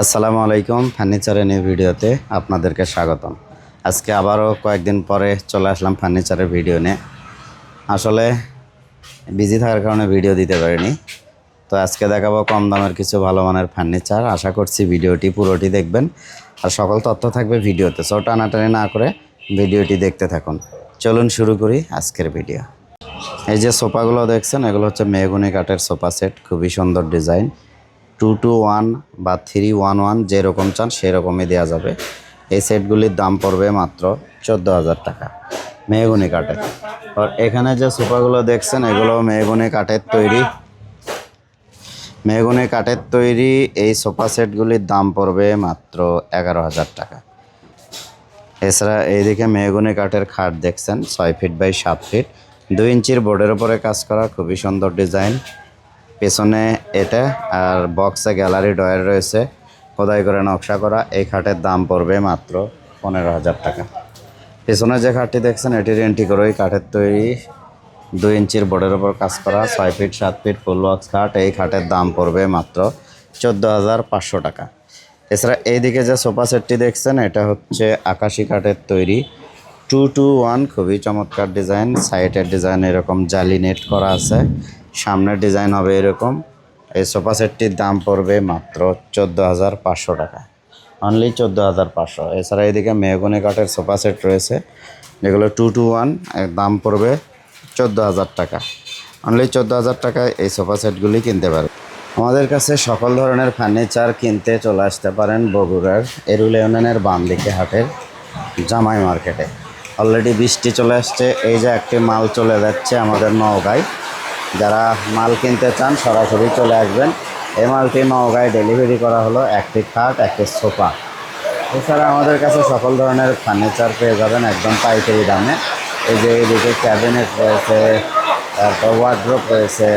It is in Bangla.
আসসালামু আলাইকুম ফার্নিচারের নিউ ভিডিওতে আপনাদেরকে স্বাগতম। আজকে আবারও কয়েকদিন পরে চলে আসলাম ফার্নিচারের ভিডিও নিয়ে। আসলে বিজি থাকার কারণে ভিডিও দিতে পারিনি। তো আজকে দেখাবো কম দামের কিছু ভালো মানের ফার্নিচার। আশা করছি ভিডিওটি পুরোটি দেখবেন। আর সকল তথ্য থাকবে ভিডিওতে, সো টানাটানি না করে ভিডিওটি দেখতে থাকুন। চলুন শুরু করি আজকের ভিডিও। এই যে সোফাগুলো দেখছেন, এগুলো হচ্ছে মেহগুনি কাঠের সোফা সেট। খুবই সুন্দর ডিজাইন। টু টু ওয়ান বা থ্রি ওয়ান ওয়ান যেরকম চান সেরকমই দেওয়া যাবে। এই সেটগুলির দাম পড়বে মাত্র চোদ্দ হাজার টাকা। মেহগুনি কাঠের। আর এখানে যে সোফাগুলো দেখছেন, এগুলো মেহগুনি কাঠের তৈরি। মেহগুনি কাঠের তৈরি এই সোফা সেটগুলির দাম পড়বে মাত্র এগারো হাজার টাকা। এছাড়া এইদিকে মেহগুনি কাঠের খাট দেখছেন, ছয় ফিট বাই সাত ফিট। দুই ইঞ্চির বোর্ডের উপরে কাজ করা, খুবই সুন্দর ডিজাইন। পেছনে এটা আর বক্সে গ্যালারি ডয়ার রয়েছে। খোদাই করে নকশা করা। এই খাটের দাম পড়বে মাত্র পনেরো হাজার টাকা। পেছনে যে খাটটি দেখছেন, এটির এন্টি করে ওই কাঠের তৈরি দুই ইঞ্চির বোর্ডের ওপর কাজ করা, ছয় ফিট সাত ফিট ফুল বক্স খাট। এই খাটের দাম পড়বে মাত্র চোদ্দ হাজার পাঁচশো টাকা। এছাড়া এইদিকে যে সোফা সেটটি দেখছেন, এটা হচ্ছে আকাশি কাঠের তৈরি। টু টু ওয়ান খুবই চমৎকার ডিজাইন সাইটের ডিজাইন এরকম জালি নেট করা আছে। সামনের ডিজাইন হবে এরকম। এই সোফা সেটটির দাম পড়বে মাত্র চোদ্দ হাজার পাঁচশো টাকা। অনলি চোদ্দ হাজার পাঁচশো। এছাড়া এদিকে মেহগুনি কাঠের সোফা সেট রয়েছে, যেগুলো টু টু ওয়ান দাম পড়বে চোদ্দ হাজার টাকা। অনলি চোদ্দ হাজার টাকায় এই সোফা সেটগুলি কিনতে পারে আমাদের কাছে সকল ধরনের ফার্নিচার কিনতে চলে আসতে পারেন বগুড়ার এরুল ইউনিয়নের বাম দিকে হাটের জামাই মার্কেটে। অলরেডি বৃষ্টি চলে আসছে, এই যে একটি মাল চলে যাচ্ছে আমাদের নওগাঁয়। যারা মাল কিনতে চান, সরাসরি চলে আসবেন। এই মালটি নওগাঁয় ডেলিভারি করা হলো একটি খাট একটি সোফা। এছাড়া আমাদের কাছে সকল ধরনের ফার্নিচার পেয়ে যাবেন একদম পাইকারি দামে। এই যে এদিকে ক্যাবিনেট রয়েছে, তারপর ওয়ার্ড্রোপ রয়েছে